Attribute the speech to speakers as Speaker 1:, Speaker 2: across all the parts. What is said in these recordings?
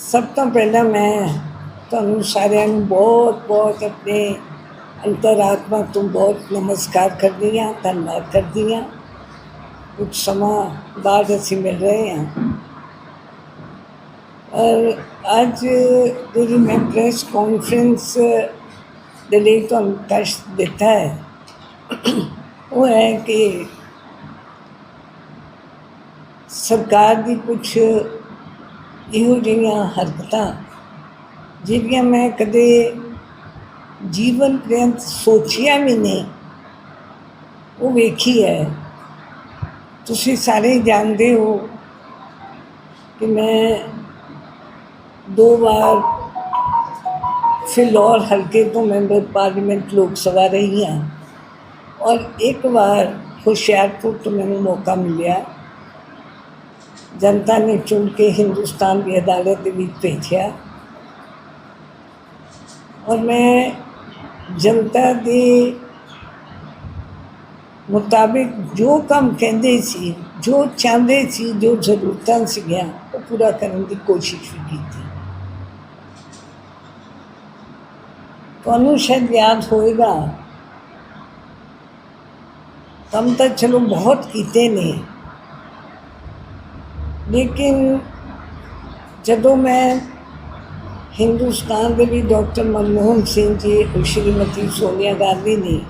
Speaker 1: ਸਭ ਤੋਂ ਪਹਿਲਾਂ ਮੈਂ ਤੁਹਾਨੂੰ ਸਾਰਿਆਂ ਨੂੰ ਬਹੁਤ ਬਹੁਤ ਆਪਣੇ ਅੰਤਰਾਤਮਾ ਤੋਂ ਬਹੁਤ ਨਮਸਕਾਰ ਕਰਦੀ ਹਾਂ ਧੰਨਵਾਦ ਕਰਦੀ ਹਾਂ ਕੁਝ ਸਮਾਂ ਬਾਅਦ ਅਸੀਂ ਮਿਲ ਰਹੇ ਹਾਂ ਔਰ ਅੱਜ ਜਿਹੜੀ ਮੈਂ ਪ੍ਰੈਸ ਕਾਨਫਰੰਸ ਦੇ ਲਈ ਤੁਹਾਨੂੰ ਕਸ਼ਟ ਦਿੱਤਾ ਹੈ ਉਹ ਹੈ ਕਿ ਸਰਕਾਰ ਦੀ ਕੁਝ ਇਹੋ ਜਿਹੀਆਂ ਹਰਕਤਾਂ, ਜਿਹੜੀਆਂ ਮੈਂ ਕਦੇ ਜੀਵਨ ਪ੍ਰਯੰਤ ਸੋਚਿਆ ਵੀ ਨਹੀਂ, ਉਹ ਵੇਖੀ ਹੈ। ਤੁਸੀਂ ਸਾਰੇ ਜਾਣਦੇ ਹੋ ਕਿ ਮੈਂ ਦੋ ਵਾਰ ਫਿਲੌਰ ਹਲਕੇ ਤੋਂ ਮੈਂਬਰ ਪਾਰਲੀਮੈਂਟ ਲੋਕ ਸਭਾ ਰਹੀ ਹਾਂ ਔਰ ਇੱਕ ਵਾਰ ਹੁਸ਼ਿਆਰਪੁਰ ਤੋਂ ਮੈਨੂੰ ਮੌਕਾ ਮਿਲਿਆ। ਜਨਤਾ ਨੇ ਚੁਣ ਕੇ ਹਿੰਦੁਸਤਾਨ ਦੀ ਅਦਾਲਤ ਦੇ ਵਿੱਚ ਭੇਜਿਆ ਔਰ ਮੈਂ ਜਨਤਾ ਦੇ ਮੁਤਾਬਿਕ ਜੋ ਕੰਮ ਕਹਿੰਦੇ ਸੀ ਜੋ ਚਾਹੁੰਦੇ ਸੀ ਜੋ ਜ਼ਰੂਰਤਾਂ ਸੀਗੀਆਂ ਉਹ ਪੂਰਾ ਕਰਨ ਦੀ ਕੋਸ਼ਿਸ਼ ਵੀ ਕੀਤੀ ਤੁਹਾਨੂੰ ਸ਼ਾਇਦ ਯਾਦ ਹੋਏਗਾ ਕੰਮ ਤਾਂ ਚਲੋ ਬਹੁਤ ਕੀਤੇ ਨੇ ਲੇਕਿਨ ਜਦੋਂ ਮੈਂ ਹਿੰਦੁਸਤਾਨ ਦੇ ਵੀ ਡਾਕਟਰ ਮਨਮੋਹਨ ਸਿੰਘ ਜੀ, ਸ਼੍ਰੀਮਤੀ ਸੋਨੀਆ ਗਾਂਧੀ ਨੇ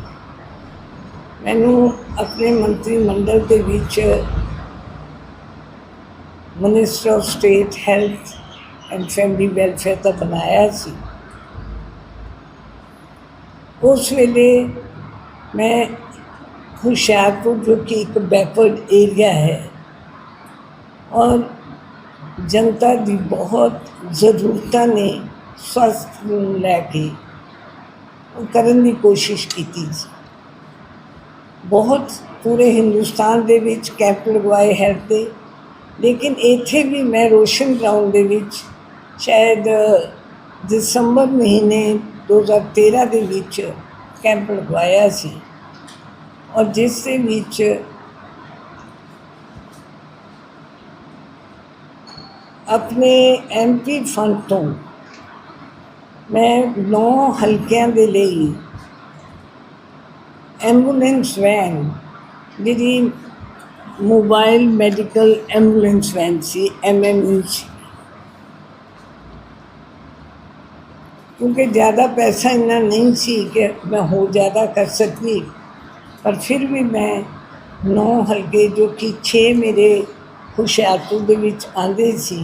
Speaker 1: ਮੈਨੂੰ ਆਪਣੇ ਮੰਤਰੀ ਮੰਡਲ ਦੇ ਵਿੱਚ minister of state health and family welfare ਦਾ ਬਣਾਇਆ ਸੀ। ਉਸ ਵੇਲੇ ਮੈਂ ਹੁਸ਼ਿਆਰਪੁਰ, ਜੋ ਕਿ ਇੱਕ ਬੈਕਵਰਡ ਏਰੀਆ ਹੈ ਔਰ ਜਨਤਾ ਦੀ ਬਹੁਤ ਜ਼ਰੂਰਤਾਂ ਨੇ ਸਵਸਥ ਨੂੰ ਲੈ ਕੇ। ਕਰਨ ਦੀ ਕੋਸ਼ਿਸ਼ ਕੀਤੀ ਸੀ ਬਹੁਤ ਪੂਰੇ ਹਿੰਦੁਸਤਾਨ ਦੇ ਵਿੱਚ ਕੈਂਪ ਲਗਵਾਏ ਹੈ ਦੇ। ਲੇਕਿਨ ਇੱਥੇ ਵੀ ਮੈਂ ਰੋਸ਼ਨ ਗਰਾਊਂਡ ਦੇ ਵਿੱਚ ਸ਼ਾਇਦ ਦਸੰਬਰ ਮਹੀਨੇ 2013 ਦੇ ਵਿੱਚ ਕੈਂਪ ਲਗਵਾਇਆ ਸੀ। ਔਰ ਜਿਸ ਦੇ ਵਿੱਚ ਆਪਣੇ ਐਮਪੀ ਫੰਡ ਤੋਂ ਮੈਂ ਨੌ ਹਲਕਿਆਂ ਦੇ ਲਈ ਐਂਬੂਲੈਂਸ ਵੈਨ ਜਿਹੜੀ ਮੋਬਾਈਲ ਮੈਡੀਕਲ ਐਂਬੂਲੈਂਸ ਵੈਨ ਸੀ ਐਮਐਮਯੂ ਸੀ। ਕਿਉਂਕਿ ਜ਼ਿਆਦਾ ਪੈਸਾ ਇੰਨਾ ਨਹੀਂ ਸੀ ਕਿ ਮੈਂ ਹੋਰ ਜ਼ਿਆਦਾ ਕਰ ਸਕਦੀ, ਪਰ ਫਿਰ ਵੀ ਮੈਂ ਨੌ ਹਲਕੇ ਜੋ ਕਿ 6 ਮੇਰੇ ਹੁਸ਼ਿਆਰਪੁਰ ਦੇ ਵਿੱਚ ਆਂਦੇ ਸੀ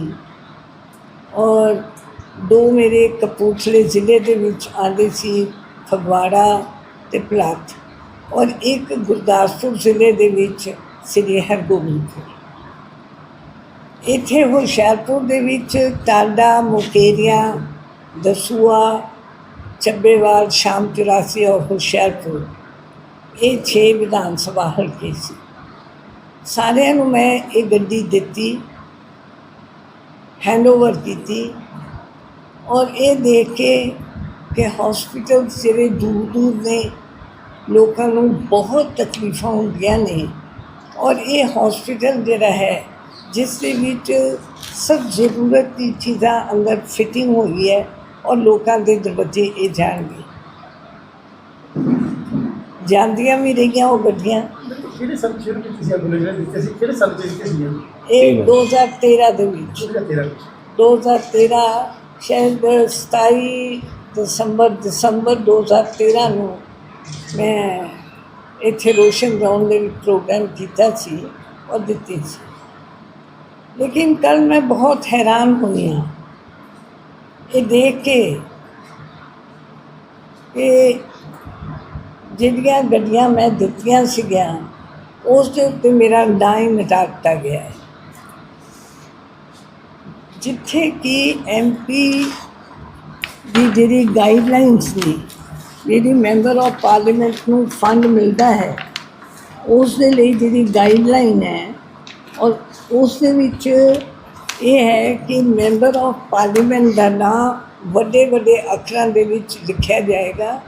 Speaker 1: ਔਰ ਦੋ ਮੇਰੇ ਕਪੂਰਥਲੇ ਜ਼ਿਲ੍ਹੇ ਦੇ ਵਿੱਚ ਆਂਦੇ ਸੀ, ਫਗਵਾੜਾ ਤੇ ਪਲਾਟ ਔਰ ਇੱਕ ਗੁਰਦਾਸਪੁਰ ਜ਼ਿਲ੍ਹੇ ਦੇ ਵਿੱਚ ਸ੍ਰੀ ਹਰਗੋਬਿੰਦਪੁਰ ਇੱਥੇ ਹੁਸ਼ਿਆਰਪੁਰ ਦੇ ਵਿੱਚ ਟਾਂਡਾ, ਮੁਕੇਰੀਆਂ, ਦਸੂਆ ਚੱਬੇਵਾਲ ਸ਼ਾਮ 84 ਔਰ ਹੁਸ਼ਿਆਰਪੁਰ, ਇਹ 6 ਵਿਧਾਨ ਸਭਾ ਹਲਕੇ ਸੀ। ਸਾਰਿਆਂ ਨੂੰ ਮੈਂ ਇਹ ਗੱਡੀ ਦਿੱਤੀ ਹੈਂਡਓਵਰ ਕੀਤੀ ਔਰ ਇਹ ਦੇਖ ਕੇ ਕਿ ਹਸਪੀਟਲ ਜਿਹੜੇ ਦੂਰ ਦੂਰ ਨੇ, ਲੋਕਾਂ ਨੂੰ ਬਹੁਤ ਤਕਲੀਫਾਂ ਹੁੰਦੀਆਂ ਨੇ ਔਰ ਇਹ ਹਸਪੀਟਲ ਜਿਹੜਾ ਹੈ, ਜਿਸ ਦੇ ਵਿੱਚ ਸਭ ਜ਼ਰੂਰਤ ਦੀ ਚੀਜ਼ਾਂ ਅੰਦਰ ਫਿਟਿੰਗ ਹੋਈ ਹੈ ਔਰ ਲੋਕਾਂ ਦੇ ਦਰਵਾਜ਼ੇ ਇਹ ਜਾਣਗੇ। ਜਾਂਦੀਆਂ ਵੀ ਰਹੀਆਂ ਉਹ ਗੱਡੀਆਂ।
Speaker 2: ਕਿਹੜੇ ਸਾਲ ਸ਼ੁਰੂ ਕੀਤੀ ਸੀ ਐਂਬੂਲੈਂਸ ਜਿਹੜੇ ਦਿੱਤੇ ਸੀ ਕਿਹੜੇ ਸਾਲ ਚ ਦਿੱਤੇ ਸੀ
Speaker 1: ਇਹ 2013 ਦੇ ਵਿੱਚ
Speaker 2: 2013
Speaker 1: 2013 ਸ਼ਾਇਦ 27 ਦਸੰਬਰ ਦਸੰਬਰ 2013 ਨੂੰ ਮੈਂ ਇੱਥੇ ਰੋਸ਼ਨ ਗਰਾਊਂਡ ਦੇ ਵਿੱਚ ਪ੍ਰੋਗਰਾਮ ਕੀਤਾ ਸੀ ਔਰ ਦਿੱਤੀ ਸੀ ਲੇਕਿਨ ਕੱਲ ਮੈਂ ਬਹੁਤ ਹੈਰਾਨ ਹੋਈ ਹਾਂ ਇਹ ਦੇਖ ਕੇ ਕਿ ਜਿਹੜੀਆਂ ਗੱਡੀਆਂ ਮੈਂ ਦਿੱਤੀਆਂ ਸੀਗੀਆਂ ਉਸ ਦੇ ਉੱਤੇ ਮੇਰਾ ਨਾਂ ਹੀ ਮਿਟਾ ਦਿੱਤਾ ਗਿਆ ਹੈ। ਜਿੱਥੇ ਕਿ ਐਮਪੀ ਦੀ ਜਿਹੜੀ ਗਾਈਡਲਾਈਨਸ ਨੇ, ਜਿਹੜੀ ਮੈਂਬਰ ਆਫ ਪਾਰਲੀਮੈਂਟ ਨੂੰ ਫੰਡ ਮਿਲਦਾ ਹੈ, ਉਸ ਦੇ ਲਈ ਜਿਹੜੀ ਗਾਈਡਲਾਈਨ ਹੈ, ਔਰ ਉਸ ਦੇ ਵਿੱਚ ਇਹ ਹੈ ਕਿ ਮੈਂਬਰ ਆਫ ਪਾਰਲੀਮੈਂਟ ਦਾ ਨਾਂ ਵੱਡੇ ਵੱਡੇ ਅੱਖਰਾਂ ਦੇ ਵਿੱਚ ਲਿਖਿਆ ਜਾਏਗਾ।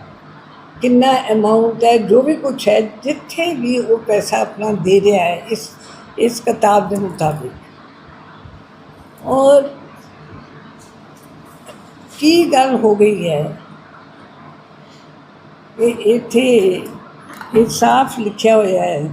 Speaker 1: ਕਿੰਨਾ ਅਮਾਉਂਟ ਹੈ ਜੋ ਵੀ ਕੁਝ ਹੈ ਜਿੱਥੇ ਵੀ ਉਹ ਪੈਸਾ ਆਪਣਾ ਦੇ ਰਿਹਾ ਹੈ ਇਸ ਇਸ ਕਿਤਾਬ ਦੇ ਮੁਤਾਬਿਕ ਔਰ ਕੀ ਗੱਲ ਹੋ ਗਈ ਹੈ ਇਹ ਇੱਥੇ ਇਹ ਸਾਫ਼ ਲਿਖਿਆ ਹੋਇਆ ਹੈ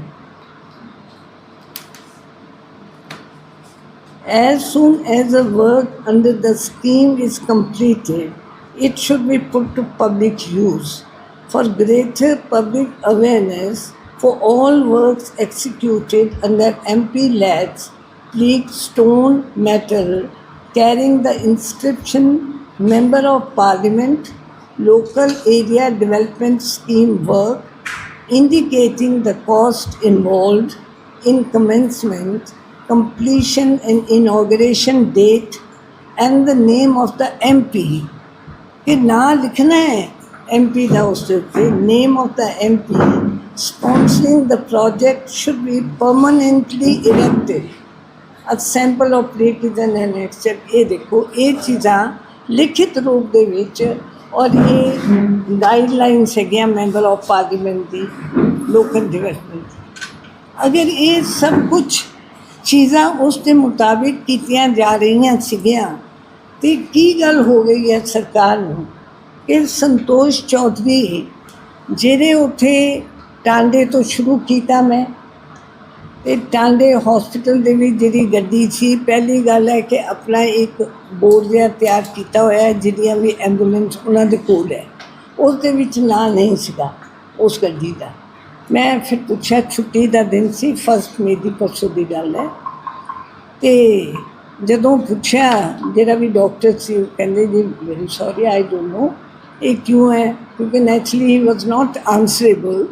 Speaker 1: As soon as the work under the scheme is completed, it should be put to public use. for greater public awareness for all works executed under MP Lads, League Stone Metal, carrying the inscription Member of Parliament, Local Area Development Scheme Work, indicating the cost involved in commencement, completion and inauguration date and the name of the MP. ये ना likhna hai. MP ਦਾ ਉਸ ਦੇ ਉੱਤੇ name of ਦਾ MP sponsoring the project should be permanently erected a sample of ਪਲੇਟਿਜ਼ਨ and except ਇਹ ਦੇਖੋ ਇਹ ਚੀਜ਼ਾਂ ਲਿਖਿਤ ਰੂਪ ਦੇ ਵਿੱਚ ਔਰ ਇਹ ਗਾਈਡਲਾਈਨਸ ਹੈਗੀਆਂ ਮੈਂਬਰ ਆਫ ਪਾਰਲੀਮੈਂਟ ਦੀ ਲੋਕਲ ਡਿਵੈਲਪਮੈਂਟ ਅਗਰ ਇਹ ਸਭ ਕੁਝ ਚੀਜ਼ਾਂ ਉਸ ਦੇ ਮੁਤਾਬਿਕ ਕੀਤੀਆਂ ਜਾ ਰਹੀਆਂ ਸੀਗੀਆਂ ਤੇ ਕੀ ਗੱਲ ਹੋ ਗਈ ਹੈ ਸਰਕਾਰ ਨੂੰ ਕਿ ਸੰਤੋਸ਼ ਚੌਧਰੀ ਜਿਹੜੇ ਉੱਥੇ ਟਾਂਡੇ ਤੋਂ ਸ਼ੁਰੂ ਕੀਤਾ ਮੈਂ ਤੇ ਟਾਂਡੇ ਹਸਪੀਟਲ ਦੇ ਵਿੱਚ ਜਿਹੜੀ ਗੱਡੀ ਸੀ, ਪਹਿਲੀ ਗੱਲ ਹੈ ਕਿ ਆਪਣਾ ਇੱਕ ਬੋਰਡ ਜਿਹਾ ਤਿਆਰ ਕੀਤਾ ਹੋਇਆ ਹੈ ਜਿਹੜੀਆਂ ਵੀ ਐਂਬੂਲੈਂਸ ਉਹਨਾਂ ਦੇ ਕੋਲ ਹੈ। ਉਸ ਦੇ ਵਿੱਚ ਨਾਂ ਨਹੀਂ ਸੀਗਾ ਉਸ ਗੱਡੀ ਦਾ। ਮੈਂ ਫਿਰ ਪੁੱਛਿਆ, ਛੁੱਟੀ ਦਾ ਦਿਨ ਸੀ ਫਸਟ ਮੇ ਦੀ ਪਰਸੋਂ ਦੀ ਗੱਲ ਹੈ। ਤੇ ਜਦੋਂ ਪੁੱਛਿਆ, ਜਿਹੜਾ ਵੀ ਡਾਕਟਰ ਸੀ, ਉਹ ਕਹਿੰਦੇ ਜੀ very sorry I don't know ਇਹ ਕਿਉਂ ਹੈ? ਕਿਉਂਕਿ ਨੈਚੁਰਲੀ ਹੀ ਵਾਸ ਨਾਟ ਆਨਸਰੇਬਲ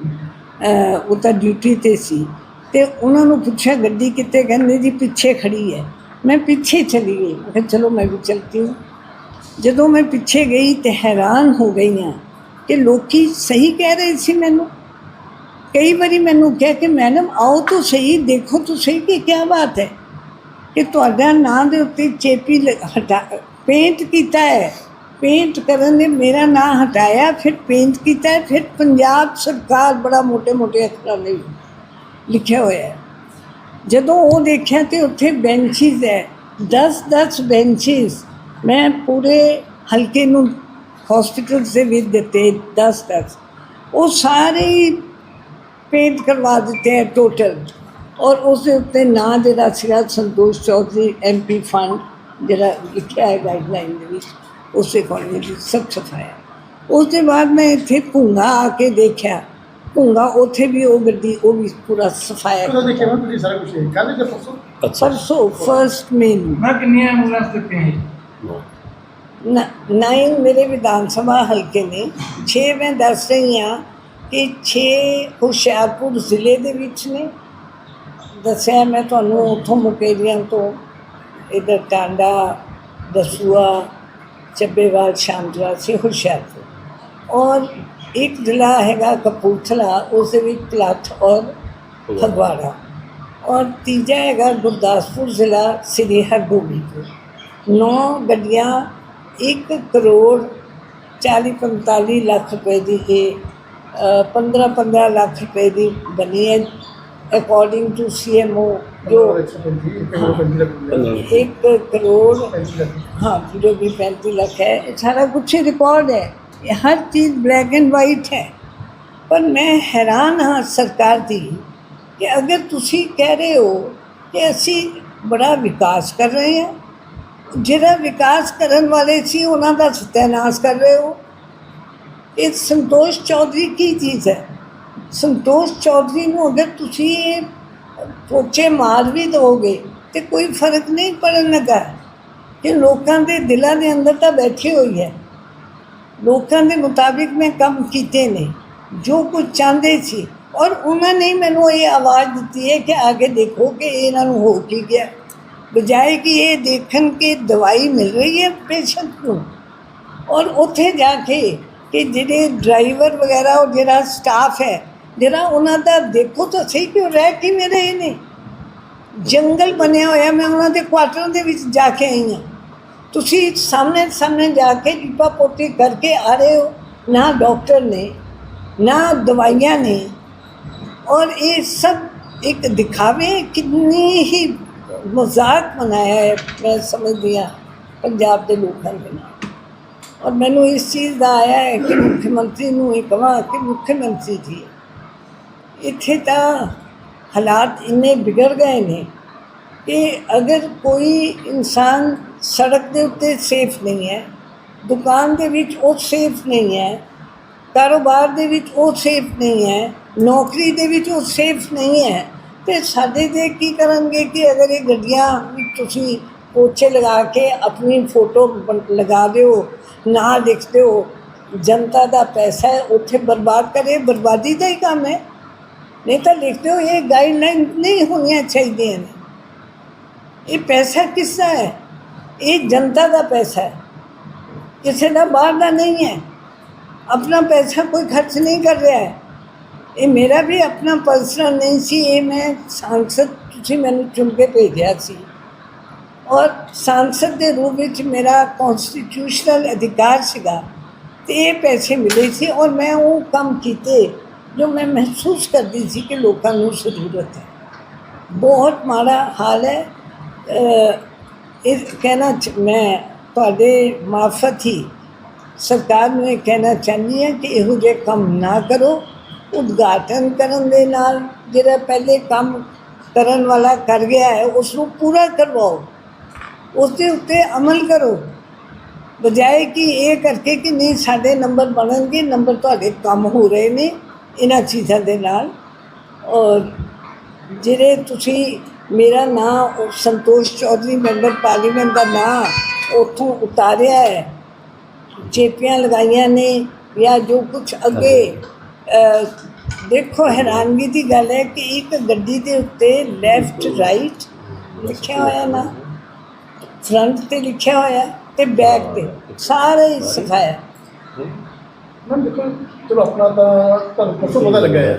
Speaker 1: ਉਹ ਤਾਂ ਡਿਊਟੀ ਤੇ ਸੀ। ਤੇ ਉਹਨਾਂ ਨੂੰ ਪੁੱਛਿਆ ਗੱਡੀ ਕਿੱਥੇ? ਕਹਿੰਦੇ ਜੀ ਪਿੱਛੇ ਖੜੀ ਹੈ। ਮੈਂ ਪਿੱਛੇ ਚਲੀ ਗਈ। ਮੈਂ ਕਿਹਾ ਚਲੋ ਮੈਂ ਵੀ ਚਲਤੀ ਹੂੰ। ਜਦੋਂ ਮੈਂ ਪਿੱਛੇ ਗਈ ਤੇ ਹੈਰਾਨ ਹੋ ਗਈ ਹਾਂ ਕਿ ਲੋਕੀ ਸਹੀ ਕਹਿ ਰਹੇ ਸੀ ਮੈਨੂੰ। ਕਈ ਵਾਰੀ ਮੈਨੂੰ ਕਿਹਾ ਕਿ, ਮੈਡਮ, ਆਓ ਤਾਂ ਸਹੀ, ਦੇਖੋ ਤਾਂ ਸਹੀ ਕਿ ਕੀ ਬਾਤ ਹੈ? ਕਿ ਤੁਹਾਡਾ ਨਾਂ ਦੇ ਉੱਤੇ ਚੇਪੀ ਹਟਾ ਪੇਂਟ ਕੀਤਾ ਹੈ। ਪੇਂਟ ਕਰਨ ਨੇ ਮੇਰਾ ਨਾਮ ਹਟਾਇਆ, ਫਿਰ ਪੇਂਟ ਕੀਤਾ, ਫਿਰ ਪੰਜਾਬ ਸਰਕਾਰ ਬੜਾ ਮੋٹے-ਮੋٹے ਅੱਖਰਾਂ ਨਾਲ ਲਿਖਿਆ ਹੋਇਆ ਹੈ। ਜਦੋਂ ਉਹ ਦੇਖਿਆ ਤੇ ਉੱਥੇ ਬੈਂਚਿਸ ਹੈ 10-10 ਬੈਂਚਿਸ ਮੈਂ ਪੂਰੇ ਹਲਕੇ ਨੂੰ ਹਸਪੀਟਲ ਦੇ ਵਿੱਚ ਦਿੱਤੇ 10-10 ਉਹ ਸਾਰੇ ਪੇਂਟ ਕਰਵਾ ਦਿੱਤੇ ਟੋਟਲ ਔਰ ਉਸ ਦੇ ਉੱਤੇ ਨਾਂ ਜਿਹੜਾ ਸੀਗਾ ਸੰਤੋਸ਼ ਚੌਧਰੀ ਐਮਪੀ ਫੰਡ ਜਿਹੜਾ ਲਿਖਿਆ ਹੈ ਗਾਈਡਲਾਈਨ ਦੇ ਵਿੱਚ। ਉਸੇ ਕੋਲ ਦੀ ਸਭ ਸਫਾਇਆ ਉਸ ਦੇ ਬਾਅਦ ਮੈਂ ਇੱਥੇ ਭੁੰਗਾ ਆ ਕੇ ਦੇਖਿਆ ਭੁੰਗਾ ਉੱਥੇ ਵੀ ਉਹ ਗੱਡੀ ਉਹ ਵੀ ਪੂਰਾ ਸਫਾਇਆ
Speaker 2: ਕਦੋਂ ਦੇਖਿਆ ਮੈਂ ਤੁਸੀਂ ਸਾਰਾ ਕੁਝ ਕੱਲ ਜਾਂ ਪਰਸੋਂ
Speaker 1: ਪਰਸੋਂ ਫਰਸਟ ਮਈ ਨੂੰ
Speaker 3: ਮੈਂ ਕਿੰਨੀਆਂ ਐਂਬੂਲੈਂਸ ਦਿੱਤੀਆਂ ਸੀ
Speaker 1: ਨ- ਨਾਈਨ ਮੇਰੇ ਵਿਧਾਨ ਸਭਾ ਹਲਕੇ ਨੇ 6 ਮੈਂ ਦੱਸ ਰਹੀ ਹਾਂ ਕਿ 6 ਹੁਸ਼ਿਆਰਪੁਰ ਜ਼ਿਲ੍ਹੇ ਦੇ ਵਿੱਚ ਨੇ ਦੱਸਿਆ ਮੈਂ ਤੁਹਾਨੂੰ ਉੱਥੋਂ ਮੁਕੇਰੀਆਂ ਤੋਂ ਇਧਰ ਟਾਂਡਾ ਦਸੂਆ ਚੱਬੇਵਾਲ ਸ਼ਾਮਦਰਾ ਸੀ ਹੁਸ਼ਿਆਰਪੁਰ ਔਰ ਇੱਕ ਜ਼ਿਲ੍ਹਾ ਹੈਗਾ ਕਪੂਰਥਲਾ ਉਸ ਦੇ ਵਿੱਚ ਪਲੱਥ ਔਰ ਫਗਵਾੜਾ ਔਰ ਤੀਜਾ ਹੈਗਾ ਗੁਰਦਾਸਪੁਰ ਜ਼ਿਲ੍ਹਾ ਸ੍ਰੀ ਹਰਗੋਬਿੰਦਪੁਰ ਨੌ ਗੱਡੀਆਂ 1 ਕਰੋੜ 40 45 ਲੱਖ ਰੁਪਏ ਦੀ ਇਹ 15 15 ਲੱਖ ਰੁਪਏ ਦੀ ਬਣੀ ਹੈ ਅਕੋਰਡਿੰਗ ਟੂ ਸੀਐਮਓ ਜੋ
Speaker 2: 135 135 ਲੱਖ
Speaker 1: 1 ਕਰੋੜ
Speaker 2: 35 ਲੱਖ
Speaker 1: हाँ जो भी पैंतीस लाख है ये सारा कुछ ही रिकॉर्ड है ये हर चीज़ ब्लैक एंड वाइट है ਪਰ ਮੈਂ ਹੈਰਾਨ ਹਾਂ ਸਰਕਾਰ ਦੀ ਕਿ ਅਗਰ ਤੁਸੀਂ ਕਹਿ ਰਹੇ ਹੋ ਕਿ ਅਸੀਂ ਬੜਾ ਵਿਕਾਸ ਕਰ ਰਹੇ ਹਾਂ ਜਿਹੜਾ ਵਿਕਾਸ ਕਰਨ ਵਾਲੇ ਸੀ ਉਹਨਾਂ ਦਾ ਸਤਿਆਨਾਸ਼ ਕਰ ਰਹੇ ਹੋ ਇਹ ਸੰਤੋਸ਼ ਚੌਧਰੀ ਕੀ ਚੀਜ਼ ਹੈ ਸੰਤੋਸ਼ ਚੌਧਰੀ ਨੂੰ ਅਗਰ ਤੁਸੀਂ ਇਹ ਪੋਚੇ ਮਾਰ ਵੀ ਦਿਓਗੇ ਤੇ ਕੋਈ ਫ਼ਰਕ ਨਹੀਂ ਪੜਨ ਲੱਗਾ। ਕਿ ਲੋਕਾਂ ਦੇ ਦਿਲਾਂ ਦੇ ਅੰਦਰ ਤਾਂ ਬੈਠੀ ਹੋਈ ਹੈ। ਲੋਕਾਂ ਦੇ ਮੁਤਾਬਿਕ ਮੈਂ ਕੰਮ ਕੀਤੇ ਨੇ, ਜੋ ਕੁਝ ਚਾਹੁੰਦੇ ਸੀ। ਔਰ ਉਹਨਾਂ ਨੇ ਮੈਨੂੰ ਇਹ ਆਵਾਜ਼ ਦਿੱਤੀ ਹੈ ਕਿ ਆਗੇ ਦੇਖੋ ਕਿ ਇਹਨਾਂ ਨੂੰ ਹੋ ਕੀ ਗਿਆ। ਬਜਾਏ ਕਿ ਇਹ ਦੇਖਣ ਕਿ ਦਵਾਈ ਮਿਲ ਰਹੀ ਹੈ ਪੇਸ਼ੈਂਟ ਨੂੰ। ਔਰ ਉੱਥੇ ਜਾ ਕੇ ਕਿ ਜਿਹੜੇ ਡਰਾਈਵਰ ਵਗੈਰਾ ਔਰ ਜਿਹੜਾ ਸਟਾਫ ਹੈ ਜਿਹੜਾ ਉਹਨਾਂ ਦਾ ਦੇਖੋ ਤਾਂ ਸਹੀ ਕਿ ਉਹ ਰਹਿ ਕਿਵੇਂ ਰਹੇ ਨੇ। ਜੰਗਲ ਬਣਿਆ ਹੋਇਆ, ਮੈਂ ਉਹਨਾਂ ਦੇ ਕੁਆਟਰਾਂ ਦੇ ਵਿੱਚ ਜਾ ਕੇ ਆਈ ਹਾਂ। ਤੁਸੀਂ ਸਾਹਮਣੇ ਸਾਹਮਣੇ ਜਾ ਕੇ ਲਿਪਾ ਪੋਟੀ ਕਰਕੇ ਆ ਰਹੇ ਹੋ, ਨਾ ਡਾਕਟਰ ਨੇ, ਨਾ ਦਵਾਈਆਂ ਨੇ। ਔਰ ਇਹ ਸਭ ਇੱਕ ਦਿਖਾਵੇ ਕਿੰਨੀ ਹੀ ਮਜ਼ਾਕ ਬਣਾਇਆ ਹੈ, ਮੈਂ ਸਮਝਦੀ ਹਾਂ, ਪੰਜਾਬ ਦੇ ਲੋਕਾਂ ਦੇ ਨਾਲ। ਔਰ ਮੈਨੂੰ ਇਸ ਚੀਜ਼ ਦਾ ਆਇਆ ਹੈ ਕਿ ਮੁੱਖ ਮੰਤਰੀ ਨੂੰ ਇਹ ਕਹਾਂ ਕਿ ਮੁੱਖ ਮੰਤਰੀ ਜੀ ਇੱਥੇ ਤਾਂ ਹਾਲਾਤ ਇੰਨੇ ਵਿਗੜ ਗਏ ਨੇ ਕਿ ਅਗਰ ਕੋਈ ਇਨਸਾਨ ਸੜਕ ਦੇ ਉੱਤੇ ਸੇਫ ਨਹੀਂ ਹੈ, ਦੁਕਾਨ ਦੇ ਵਿੱਚ ਉਹ ਸੇਫ ਨਹੀਂ ਹੈ, ਕਾਰੋਬਾਰ ਦੇ ਵਿੱਚ ਉਹ ਸੇਫ ਨਹੀਂ ਹੈ, ਨੌਕਰੀ ਦੇ ਵਿੱਚ ਉਹ ਸੇਫ ਨਹੀਂ ਹੈ, ਤੇ ਸਾਡੇ ਦੇ ਕੀ ਕਰਨਗੇ ਕਿ ਅਗਰ ਇਹ ਗੱਡੀਆਂ ਵਿੱਚ ਤੁਸੀਂ ਪੋਚੇ ਲਗਾ ਕੇ ਆਪਣੀ ਫੋਟੋ ਲਗਾ ਦਿਓ, ਨਾ ਲਿਖ ਦਿਓ ਜਨਤਾ ਦਾ ਪੈਸਾ ਉੱਥੇ ਬਰਬਾਦ ਕਰੇ, ਬਰਬਾਦੀ ਦਾ ਹੀ ਕੰਮ ਹੈ। ਨਹੀਂ ਤਾਂ ਲਿਖ ਦਿਓ ਇਹ ਗਾਈਡਲਾਈਨ ਨਹੀਂ ਹੋਣੀਆਂ ਚਾਹੀਦੀਆਂ ਨੇ ਇਹ ਪੈਸਾ ਕਿਸ ਦਾ ਹੈ ਇਹ ਜਨਤਾ ਦਾ ਪੈਸਾ ਹੈ ਕਿਸੇ ਦਾ ਬਾਹਰ ਦਾ ਨਹੀਂ ਹੈ ਆਪਣਾ ਪੈਸਾ ਕੋਈ ਖਰਚ ਨਹੀਂ ਕਰ ਰਿਹਾ ਹੈ ਇਹ ਮੇਰਾ ਵੀ ਆਪਣਾ ਪਰਸਨਲ ਨਹੀਂ ਸੀ ਇਹ ਮੈਂ ਸਾਂਸਦ ਤੁਸੀਂ ਮੈਨੂੰ ਚੁਣ ਕੇ ਭੇਜਿਆ ਸੀ ਔਰ ਸਾਂਸਦ ਦੇ ਰੂਪ ਵਿੱਚ ਮੇਰਾ ਕਨਸਟੀਟਿਊਸ਼ਨਲ ਅਧਿਕਾਰ ਸੀਗਾ ਤੇ ਇਹ ਪੈਸੇ ਮਿਲੇ ਸੀ ਔਰ ਮੈਂ ਉਹ ਕੰਮ ਕੀਤੇ ਜੋ ਮੈਂ ਮਹਿਸੂਸ ਕਰਦੀ ਸੀ ਕਿ ਲੋਕਾਂ ਨੂੰ ਜ਼ਰੂਰਤ ਹੈ ਬਹੁਤ ਮਾੜਾ ਹਾਲ ਹੈ ਅ, ਇਹ ਕਹਿਣਾ ਚ- ਮੈਂ ਤੁਹਾਡੇ ਮਾਰਫਤ ਹੀ ਸਰਕਾਰ ਨੂੰ ਇਹ ਕਹਿਣਾ ਚਾਹੁੰਦੀ ਹਾਂ ਕਿ ਇਹੋ ਜਿਹੇ ਕੰਮ ਨਾ ਕਰੋ ਉਦਘਾਟਨ ਕਰਨ ਦੇ ਨਾਲ ਜਿਹੜਾ ਪਹਿਲੇ ਕੰਮ ਕਰਨ ਵਾਲਾ ਕਰ ਗਿਆ ਹੈ ਉਸ ਨੂੰ ਪੂਰਾ ਕਰਵਾਓ ਉਸ ਦੇ ਉੱਤੇ ਅਮਲ ਕਰੋ ਬਜਾਏ ਕਿ ਇਹ ਕਰਕੇ ਕਿ ਨਹੀਂ ਸਾਡੇ ਨੰਬਰ ਬਣਨਗੇ ਨੰਬਰ ਤੁਹਾਡੇ ਕੰਮ ਹੋ ਰਹੇ ਨੇ ਇਹਨਾਂ ਚੀਜ਼ਾਂ ਦੇ ਨਾਲ। ਔਰ ਜਿਹੜੇ ਤੁਸੀਂ ਮੇਰਾ ਨਾਂ ਸੰਤੋਸ਼ ਚੌਧਰੀ ਮੈਂਬਰ ਪਾਰਲੀਮੈਂਟ ਦਾ ਨਾਂ ਉੱਥੋਂ ਉਤਾਰਿਆ ਹੈ, ਚੇਪੀਆਂ ਲਗਾਈਆਂ ਨੇ ਜਾਂ ਜੋ ਕੁਝ ਅੱਗੇ ਦੇਖੋ ਹੈਰਾਨਗੀ ਦੀ ਗੱਲ ਹੈ ਕਿ ਇੱਕ ਗੱਡੀ ਦੇ ਉੱਤੇ ਲੈਫਟ ਰਾਈਟ ਲਿਖਿਆ ਹੋਇਆ ਨਾ ਫਰੰਟ ਤੇ ਲਿਖਿਆ ਹੋਇਆ ਤੇ ਬੈਕ ਤੇ, ਸਾਰੇ ਹੀ ਸਿਖਾਇਆ।
Speaker 2: ਚਲੋ ਆਪਣਾ ਤਾਂ ਤੁਹਾਨੂੰ ਪਰਸੋਂ ਪਤਾ ਲੱਗਾ ਹੈ।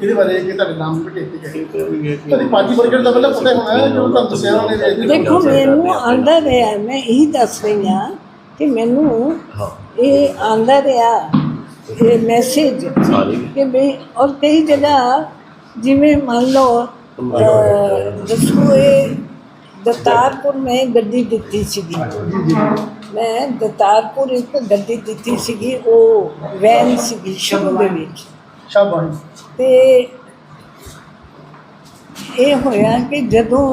Speaker 2: ਇਹਦੇ ਬਾਰੇ ਕਿ ਤੁਹਾਡੇ ਨਾਮ ਤੇ ਕਿਤੇ ਗਏ ਤੁਹਾਡੀ ਪਾਰਟੀ ਵਰਕਰ ਦਾ ਪਹਿਲਾਂ ਪਤਾ ਹੋਣਾ ਹੈ ਜੋ ਤੁਹਾਨੂੰ ਦੱਸਿਆ ਉਹਨੇ
Speaker 1: ਦੇਖੋ ਮੈਨੂੰ ਆਂਦਾ ਰਿਹਾ ਮੈਂ ਇਹੀ ਦੱਸ ਰਹੀ ਹਾਂ ਕਿ ਮੈਨੂੰ ਇਹ ਆਂਦਾ ਰਿਹਾ ਇਹ ਮੈਸੇਜ ਕਿ ਵੀ ਔਰ ਕਈ ਜਗ੍ਹਾ ਜਿਵੇਂ ਮੰਨ ਲਓ ਅਹ, ਦੱਸੋ ਇਹ ਦਤਾਰਪੁਰ ਮੈਂ ਗੱਡੀ ਦਿੱਤੀ ਸੀਗੀ। ਮੈਂ ਦਤਾਰਪੁਰ ਇੱਕ ਗੱਡੀ ਦਿੱਤੀ ਸੀਗੀ ਉਹ ਵੈਨ ਸੀਗੀ ਸ਼ੁਰੂ ਦੇ ਵਿੱਚ।
Speaker 2: ਸ਼ਾਬਾਸ਼
Speaker 1: ਤੇ ਇਹ ਹੋਇਆ ਕਿ ਜਦੋਂ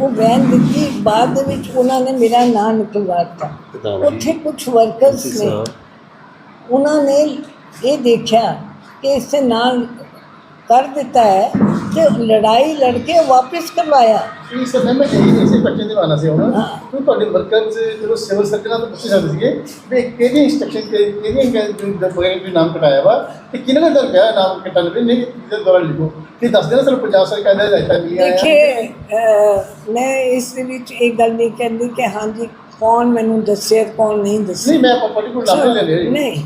Speaker 1: ਉਹ ਵੈਨ ਦਿੱਤੀ ਬਾਅਦ ਦੇ ਵਿੱਚ ਉਹਨਾਂ ਨੇ ਮੇਰਾ ਨਾਂ ਨਿਕਲਵਾਤਾ। ਉੱਥੇ ਕੁਝ ਵਰਕਰਸ ਨੇ ਉਹਨਾਂ ਨੇ ਇਹ ਦੇਖਿਆ ਕਿ ਇਸੇ ਨਾਲ ਕਰ ਦਿੱਤਾ ਹੈ ਤੇ ਲੜਾਈ ਲੜ ਕੇ ਵਾਪਸ ਕਰਵਾਇਆ
Speaker 2: ਇਹ ਸਮੇਂ ਮੈਂ ਇਹ ਇਸੇ ਬੱਚੇ ਦੇ ਵਾਲਾ ਸੀ ਹੁਣ
Speaker 1: ਹਾਂ।
Speaker 2: ਕਿ ਤੁਹਾਡੇ ਵਰਕਰ ਜਦੋਂ ਸਿਵਲ ਸਰਜਨਾਂ ਤੋਂ ਪੁੱਛ ਸਕਦੇ ਸੀਗੇ ਵੀ ਕਿਹਦੀ ਇੰਸਟਰਕਸ਼ਨ ਕਿਹਦੀ ਬਗੈਰ ਵੀ ਨਾਮ ਕਟਾਇਆ ਵਾ ਤੇ ਕਿਹਨੇ ਨੇ ਦਰਗਾਹ ਨਾਮ ਕਟਾ ਲਵੇ ਨਹੀਂ ਇਹਦੇ ਦੁਆਰਾ ਲਿਖੋ। ਕਿ ਦੱਸ ਦੇਣਾ ਸਾਨੂੰ ਪੰਜਾਬ ਸਰਕਾਰ ਦਾ ਹਦਾਇਤਾਂ ਮਿਲੀਆਂ ਆ
Speaker 1: ਦੇਖੇ ਅਹ, ਮੈਂ ਇਸ ਦੇ ਵਿੱਚ ਇਹ ਗੱਲ ਨਹੀਂ ਕਹਿੰਦੀ ਕਿ ਹਾਂਜੀ ਕੌਣ ਮੈਨੂੰ ਦੱਸਿਆ ਕੌਣ ਨਹੀਂ ਦੱਸਿਆ।
Speaker 2: ਨਹੀਂ ਮੈਂ ਪਰਟੀਕੂਲਰ ਨਾਮ ਨਹੀਂ ਲੈ ਰਿਹਾ
Speaker 1: ਨਹੀਂ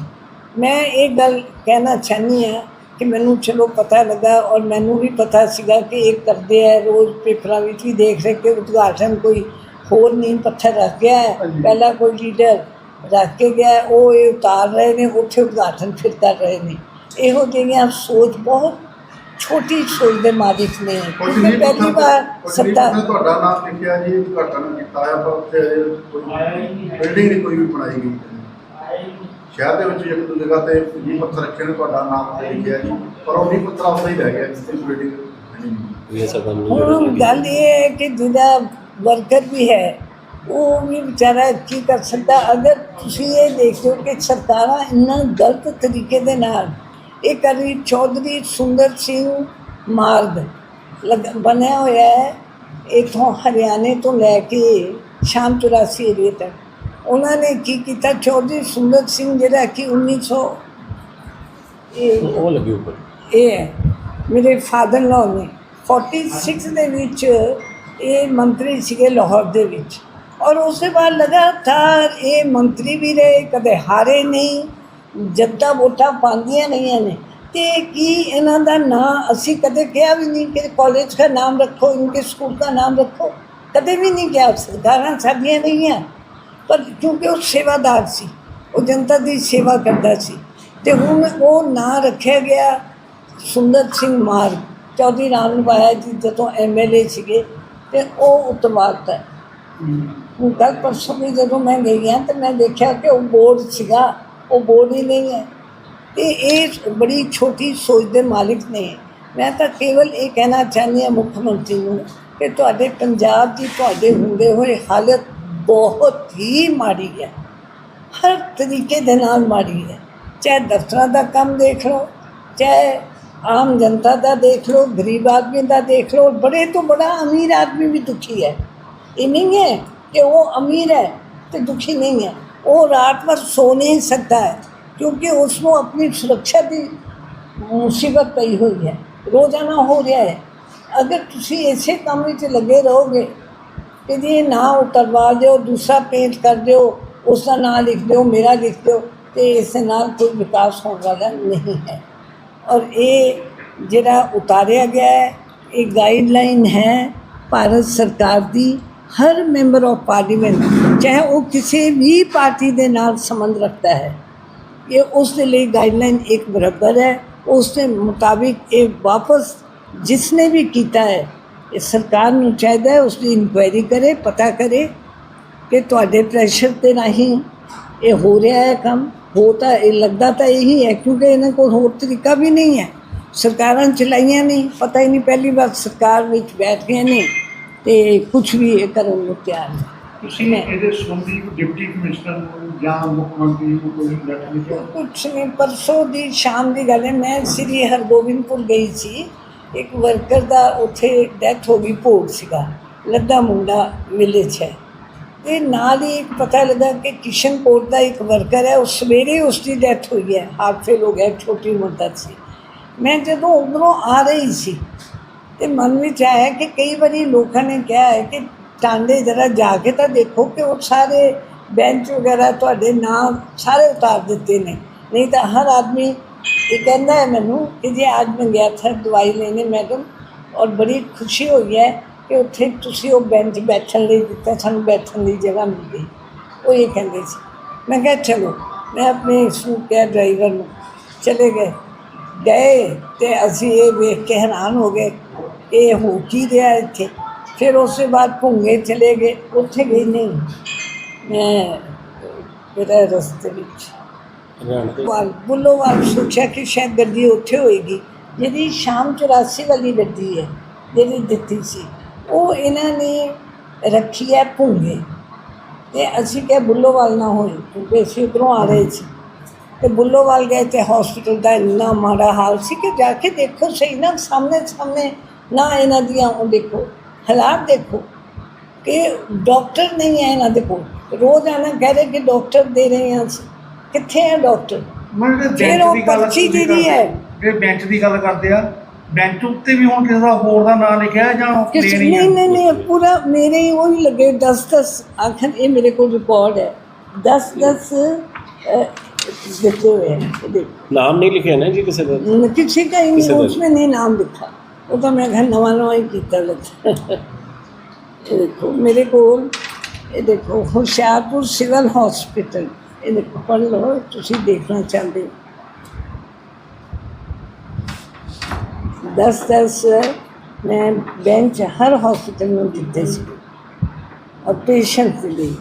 Speaker 1: ਮੈਂ ਇਹ ਗੱਲ ਕਹਿਣਾ ਚਾਹਨੀ ਹਾਂ ਕਿ ਮੈਨੂੰ ਚਲੋ ਪਤਾ ਲੱਗਾ ਔਰ ਮੈਨੂੰ ਵੀ ਪਤਾ ਸੀਗਾ ਕਿ ਇਹ ਕਰਦੇ ਆ ਰੋਜ਼ ਪੇਪਰਾਂ ਵਿੱਚ ਵੀ ਦੇਖ ਰਹੇ ਕਿ ਉਦਘਾਟਨ ਕੋਈ ਹੋਰ ਨੀਂਹ ਪੱਥਰ ਰੱਖ ਗਿਆ। ਪਹਿਲਾਂ ਕੋਈ ਲੀਡਰ ਰੱਖ ਕੇ ਗਿਆ ਉਹ ਇਹ ਉਤਾਰ ਰਹੇ ਨੇ ਉੱਥੇ ਉਦਘਾਟਨ ਫਿਰ ਕਰ ਰਹੇ ਨੇ। ਇਹੋ ਜਿਹੀਆਂ ਸੋਚ ਬਹੁਤ ਛੋਟੀ ਸੋਚ ਦੇ ਮਾਲਿਕ ਨੇ। ਕਿਉਂਕਿ ਪਹਿਲੀ ਵਾਰ ਸੱਤਾ
Speaker 4: ਤੁਹਾਡਾ ਨਾਮ ਲਿਖਿਆ ਜੀ ਉਦਘਾਟਨ ਕੀਤਾ ਆ ਪਰ ਉੱਥੇ ਕੋਈ ਬਿਲਡਿੰਗ ਨਹੀਂ ਕੋਈ ਵੀ ਬਣਾਈ ਗਈ। ਸ਼ਹਿਰ ਦੇ ਵਿੱਚ ਇੱਕ ਦੋ ਜਗ੍ਹਾ ਤੇ ਨੀਂਹ ਪੱਥਰ ਰੱਖੇ ਨੇ ਤੁਹਾਡਾ ਨਾਮ ਤੇ ਲਿਖਿਆ ਜੀ। ਪਰ ਉਹ ਨੀਂਹ ਪੱਥਰ ਉੱਥੇ ਹੀ ਰਹਿ ਗਿਆ ਜਿਸ ਦੀ ਬਿਲਡਿੰਗ ਨਹੀਂ
Speaker 5: ਇਹ ਸਭ
Speaker 1: ਹੁਣ ਗੱਲ ਇਹ ਹੈ ਕਿ ਜਿਹੜਾ ਵਰਕਰ ਵੀ ਹੈ ਉਹ ਵੀ ਵਿਚਾਰਾ ਕੀ ਕਰ ਸਕਦਾ? ਅਗਰ ਤੁਸੀਂ ਇਹ ਦੇਖਦੇ ਹੋ ਕਿ ਸਰਕਾਰਾਂ ਇੰਨਾ ਗਲਤ ਤਰੀਕੇ ਦੇ ਨਾਲ ਇਹ ਕਰੀ ਚੌਧਰੀ ਸੁੰਦਰ ਸਿੰਘ ਮਾਰਗ ਲਗ- ਬਣਿਆ ਹੋਇਆ ਹੈ ਇਥੋਂ ਹਰਿਆਣੇ ਤੋਂ ਲੈ ਕੇ ਸ਼ਾਮ 84 ਏਰੀਏ ਤੱਕ। ਉਹਨਾਂ ਨੇ ਕੀ ਕੀਤਾ? ਚੌਧਰੀ ਸੁੰਦਰ ਸਿੰਘ ਜਿਹੜਾ ਕਿ 1900 ਇਹ
Speaker 5: ਉਹ ਲੱਗੀ ਉੱਪਰ।
Speaker 1: ਇਹ ਹੈ ਮੇਰੇ ਫਾਦਰ ਲੋ ਨੇ। 46 ਦੇ ਵਿੱਚ ਇਹ ਮੰਤਰੀ ਸੀਗੇ ਲਾਹੌਰ ਦੇ ਵਿੱਚ। ਔਰ ਉਸ ਤੋਂ ਬਾਅਦ ਲਗਾਤਾਰ ਇਹ ਮੰਤਰੀ ਵੀ ਰਹੇ ਕਦੇ ਹਾਰੇ ਨਹੀਂ ਜੱਦਾ ਵੋਟਾਂ ਪਾਉਂਦੀਆਂ ਰਹੀਆਂ ਨੇ। ਤੇ ਕੀ ਇਹਨਾਂ ਦਾ ਨਾਂ ਅਸੀਂ ਕਦੇ ਕਿਹਾ ਵੀ ਨਹੀਂ ਕਿ ਕਾਲਜ ਦਾ ਨਾਮ ਰੱਖੋ ਇਨਕੇ ਸਕੂਲ ਦਾ ਨਾਮ ਰੱਖੋ? ਕਦੇ ਵੀ ਨਹੀਂ ਕਿਹਾ। ਸਰਕਾਰਾਂ ਸਾਡੀਆਂ ਨਹੀਂ ਹੈ ਪਰ ਕਿਉਂਕਿ ਉਹ ਸੇਵਾਦਾਰ ਸੀ, ਉਹ ਜਨਤਾ ਦੀ ਸੇਵਾ ਕਰਦਾ ਸੀ। ਤੇ ਹੁਣ ਉਹ ਨਾਂ ਰੱਖਿਆ ਗਿਆ ਸੁੰਦਰ ਸਿੰਘ ਮਾਰ, ਚੌਧਰੀ ਰਾਮ ਨਿਭਾਇਆ ਜੀ ਜਦੋਂ ਐਮਐਲਏ ਸੀਗੇ ਤੇ ਉਹ ਉਤਵਾਤਾ
Speaker 2: ਹੂੰ।
Speaker 1: ਹੁਣ ਕੱਲ੍ਹ ਪਰਸੋਂ ਵੀ ਜਦੋਂ ਮੈਂ ਗਈ ਹਾਂ ਤਾਂ ਮੈਂ ਦੇਖਿਆ ਕਿ ਉਹ ਬੋਰਡ ਸੀਗਾ, ਉਹ ਬੋਰਡ ਹੀ ਨਹੀਂ ਹੈ। ਤੇ ਇਹ ਬੜੀ ਛੋਟੀ ਸੋਚ ਦੇ ਮਾਲਿਕ ਨੇ। ਮੈਂ ਤਾਂ ਕੇਵਲ ਇਹ ਕਹਿਣਾ ਚਾਹੁੰਦੀ ਹਾਂ ਮੁੱਖ ਮੰਤਰੀ ਨੂੰ ਕਿ ਤੁਹਾਡੇ ਪੰਜਾਬ ਦੀ ਤੁਹਾਡੇ ਹੁੰਦੇ ਹੋਏ ਹਾਲਤ ਬਹੁਤ ਹੀ ਮਾੜੀ ਹੈ। ਹਰ ਤਰੀਕੇ ਦੇ ਨਾਲ ਮਾੜੀ ਹੈ। ਚਾਹੇ ਦਫ਼ਤਰਾਂ ਦਾ ਕੰਮ ਦੇਖ ਲਓ, ਚਾਹੇ ਆਮ ਜਨਤਾ ਦਾ ਦੇਖ ਲਓ, ਗਰੀਬ ਆਦਮੀ ਦਾ ਦੇਖ ਲਓ, ਬੜੇ ਤੋਂ ਬੜਾ ਅਮੀਰ ਆਦਮੀ ਵੀ ਦੁਖੀ ਹੈ। ਇਹ ਨਹੀਂ ਹੈ ਕਿ ਉਹ ਅਮੀਰ ਹੈ ਤੇ ਦੁਖੀ ਨਹੀਂ ਹੈ। ਉਹ ਰਾਤ ਭਰ ਸੋ ਨਹੀਂ ਸਕਦਾ ਹੈ, ਕਿਉਂਕਿ ਉਸ ਨੂੰ ਆਪਣੀ ਸੁਰੱਖਿਆ ਦੀ ਮੁਸੀਬਤ ਪਈ ਹੋਈ ਹੈ। ਰੋਜ਼ਾਨਾ ਹੋ ਰਿਹਾ ਹੈ। ਅਗਰ ਤੁਸੀਂ ਇਸੇ ਕੰਮ ਵਿੱਚ ਲੱਗੇ ਰਹੋਗੇ ਕਿ ਜੀ ਨਾ ਉਤਰਵਾ ਦਿਓ, ਦੂਸਰਾ ਪੇਂਟ ਕਰ ਦਿਓ ਉਸ ਦਾ ਨਾਂ ਲਿਖ ਦਿਓ, ਮੇਰਾ ਲਿਖ ਦਿਓ, ਤੇ ਇਸ ਦੇ ਨਾਲ ਕੋਈ ਵਿਕਾਸ ਹੋਣ ਵਾਲਾ ਨਹੀਂ ਹੈ। ਔਰ ਇਹ ਜਿਹੜਾ ਉਤਾਰਿਆ ਗਿਆ ਹੈ, ਇਹ ਗਾਈਡਲਾਈਨ ਹੈ ਭਾਰਤ ਸਰਕਾਰ ਦੀ, ਹਰ ਮੈਂਬਰ ਆਫ ਪਾਰਲੀਮੈਂਟ ਚਾਹੇ ਉਹ ਕਿਸੇ ਵੀ ਪਾਰਟੀ ਦੇ ਨਾਲ ਸੰਬੰਧ ਰੱਖਦਾ ਹੈ, ਇਹ ਉਸ ਦੇ ਲਈ ਗਾਈਡਲਾਈਨ ਇੱਕ ਬਰਾਬਰ ਹੈ। ਉਸ ਦੇ ਮੁਤਾਬਿਕ ਇਹ ਇਹ ਸਰਕਾਰ ਨੂੰ ਚਾਹੀਦਾ ਹੈ ਉਸ ਦੀ ਇਨਕੁਆਇਰੀ ਕਰੇ ਪਤਾ ਕਰੇ ਕਿ ਤੁਹਾਡੇ ਪ੍ਰੈਸ਼ਰ ਤੇ ਨਹੀਂ ਇਹ ਹੋ ਰਿਹਾ ਹੈ ਕੰਮ। ਹੋ ਤਾਂ ਇਹ ਲੱਗਦਾ ਤਾਂ ਇਹੀ ਹੈ ਕਿਉਂਕਿ ਇਹਨਾਂ ਕੋਲ ਹੋਰ ਤਰੀਕਾ ਵੀ ਨਹੀਂ ਹੈ। ਸਰਕਾਰਾਂ ਚਲਾਈਆਂ ਨਹੀਂ ਪਤਾ ਹੀ ਨਹੀਂ ਪਹਿਲੀ ਵਾਰ ਸਰਕਾਰ ਵਿੱਚ ਬੈਠ ਗਏ ਨੇ ਤੇ ਕੁਝ ਵੀ ਇਹ ਕਰਨ ਨੂੰ ਤਿਆਰ ਨਹੀਂ।
Speaker 3: ਤੁਸੀਂ ਇਹਦੇ ਸੰਬੰਧੀ ਡਿਪਟੀ ਕਮਿਸ਼ਨਰ ਨੂੰ ਜਾਂ ਮੁੱਖ ਮੰਤਰੀ ਨੂੰ ਕੋਈ ਲੈਟਰ ਲਿਖਿਆ?
Speaker 1: ਕੁਛ ਨਹੀਂ ਪਰਸੋਂ ਦੀ ਸ਼ਾਮ ਦੀ ਗੱਲ ਹੈ ਮੈਂ ਸ੍ਰੀ ਹਰਗੋਬਿੰਦਪੁਰ ਗਈ ਸੀ। ਇੱਕ ਵਰਕਰ ਦਾ ਉੱਥੇ ਡੈਥ ਹੋ ਗਈ, ਭੋਗ ਸੀਗਾ। ਲੱਦਾ ਮੁੰਡਾ ਵਿਲੇਜ ਹੈ। ਤੇ ਨਾਲ ਹੀ ਪਤਾ ਲੱਗਾ ਕਿ ਕਿਸ਼ਨਕੋਟ ਦਾ ਇੱਕ ਵਰਕਰ ਹੈ, ਉਹ ਸਵੇਰੇ ਉਸ ਦੀ ਡੈਥ ਹੋਈ ਹੈ, ਹਾਰਟ ਫੇਲ ਹੋ ਗਿਆ, ਛੋਟੀ ਉਮਰ ਦਾ ਸੀ। ਮੈਂ ਜਦੋਂ ਉਧਰੋਂ ਆ ਰਹੀ ਸੀ, ਤੇ ਮਨ ਵਿੱਚ ਆਇਆ ਕਿ ਕਈ ਵਾਰੀ ਲੋਕਾਂ ਨੇ ਕਿਹਾ ਹੈ ਕਿ ਟਾਂਡੇ ਜਰਾ ਜਾ ਕੇ ਤਾਂ ਦੇਖੋ ਕਿ ਉਹ ਸਾਰੇ ਬੈਂਚ ਵਗੈਰਾ ਤੁਹਾਡੇ ਨਾਮ ਸਾਰੇ ਉਤਾਰ ਦਿੱਤੇ ਨੇ। ਨਹੀਂ ਤਾਂ ਹਰ ਆਦਮੀ ਇਹ ਕਹਿੰਦਾ ਹੈ ਮੈਨੂੰ ਕਿ ਜੇ ਅੱਜ ਮੈਂ ਗਿਆ ਥਾ ਦਵਾਈ ਲੈਣੇ ਮੈਡਮ ਔਰ ਬੜੀ ਖੁਸ਼ੀ ਹੋਈ ਹੈ ਕਿ ਉੱਥੇ ਤੁਸੀਂ ਉਹ ਬੈਂਚ ਬੈਠਣ ਲਈ ਦਿੱਤਾ, ਸਾਨੂੰ ਬੈਠਣ ਦੀ ਜਗ੍ਹਾ ਮਿਲ ਗਈ। ਉਹ ਇਹ ਕਹਿੰਦੇ ਸੀ। ਮੈਂ ਕਿਹਾ, ਚਲੋ, ਮੈਂ ਆਪਣੇ ਇਸ ਨੂੰ ਕਿਹਾ ਡਰਾਈਵਰ ਨੂੰ, ਚਲੇ ਗਏ। ਗਏ ਤੇ ਅਸੀਂ ਇਹ ਵੇਖ ਕੇ ਹੈਰਾਨ ਹੋ ਗਏ ਇਹ ਹੋ ਕੀ ਰਿਹਾ ਇੱਥੇ। ਫਿਰ ਉਸ ਤੋਂ ਬਾਅਦ ਭੁੰਗੇ ਚਲੇ ਗਏ। ਉੱਥੇ ਗਈ ਨਹੀਂ। ਮੈਂ ਮੇਰਾ ਰਸਤੇ ਵਿੱਚ ਵਾਲ ਬੁੱਲੋਵਾਲ ਸੋਚਿਆ ਕਿ ਸ਼ਾਇਦ ਗੱਡੀ ਉੱਥੇ ਹੋਏਗੀ। ਜਿਹੜੀ ਸ਼ਾਮ 84 ਵਾਲੀ ਗੱਡੀ ਹੈ, ਜਿਹੜੀ ਦਿੱਤੀ ਸੀ, ਉਹ ਇਹਨਾਂ ਨੇ ਰੱਖੀ ਹੈ ਭੁੰਗੇ। ਤੇ ਅਸੀਂ ਕਿਹਾ ਬੁੱਲੋਵਾਲ ਨਾ ਹੋਏ, ਕਿਉਂਕਿ ਅਸੀਂ ਉੱਧਰੋਂ ਆ ਰਹੇ ਸੀ। ਤੇ ਬੁੱਲੋਵਾਲ ਗਏ ਤੇ ਹਸਪੀਟਲ ਦਾ ਇੰਨਾ ਮਾੜਾ ਹਾਲ ਸੀ ਕਿ ਜਾ ਕੇ ਦੇਖੋ ਸਹੀ ਨਾ ਸਾਹਮਣੇ ਸਾਹਮਣੇ ਨਾ ਇਹਨਾਂ ਦੀਆਂ ਉਹ ਦੇਖੋ, ਹਾਲਾਤ ਦੇਖੋ ਕਿ ਡਾਕਟਰ ਨਹੀਂ ਹੈ ਇਹਨਾਂ ਦੇ ਕੋਲ। ਰੋਜ਼ ਆਣਾ ਕਹਿ ਰਹੇ ਕਿ ਡਾਕਟਰ ਦੇ ਰਹੇ ਹਾਂ ਅਸੀਂ। ਕਿੱਥੇ ਆ ਡਾਕਟਰ? ਫਿਰ ਉਹ ਪਰਚੀ ਜਿਹੜੀ ਹੈ?
Speaker 3: ਜੇ ਬੈਂਚ ਦੀ ਗੱਲ ਕਰਦੇ ਆ। ਬੈਂਚ ਉੱਤੇ ਵੀ ਹੁਣ ਕਿਸੇ ਦਾ ਹੋਰ ਦਾ ਨਾਮ ਲਿਖਿਆ ਜਾਂ
Speaker 1: ਕਿਸੇ ਨਹੀਂ ਨਹੀਂ ਨਹੀਂ ਪੂਰਾ ਮੇਰੇ ਹੀ ਉਹ ਹੀ ਲੱਗੇ 10 10 ਆਖਰ ਇਹ ਮੇਰੇ ਕੋਲ ਰਿਕਾਰਡ ਹੈ। 10 10 ਦਿੱਤੇ ਹੋਏ ਨੇ ਨਾਮ ਨਹੀਂ
Speaker 5: ਲਿਖਿਆ ਨਾ ਜੀ ਕਿਸੇ ਦਾ? ਕਿਸੇ ਦਾ ਹੀ
Speaker 1: ਨਹੀਂ ਉਸ ਵਿੱਚ ਨਹੀਂ
Speaker 5: ਨਾਮ
Speaker 1: ਲਿਖਾ
Speaker 5: ਉਹ
Speaker 1: ਤਾਂ ਮੈਂ ਘਰ ਨਵਾਂ ਨਵਾਂ ਹੀ ਕੀਤਾ ਲੱਗਾ। ਦੇਖੋ ਮੇਰੇ ਕੋਲ ਇਹ ਦੇਖੋ ਹੁਸ਼ਿਆਰਪੁਰ ਸਿਵਲ ਹਸਪੀਟਲ। को ये देखो होशियारपुर सिविल हॉस्पिटल ये देखो पढ़ लो तुसी देखना चाहते हो दस दस मैं बेंच हर हॉस्पिटल में दिते सी और पेशेंट के लिए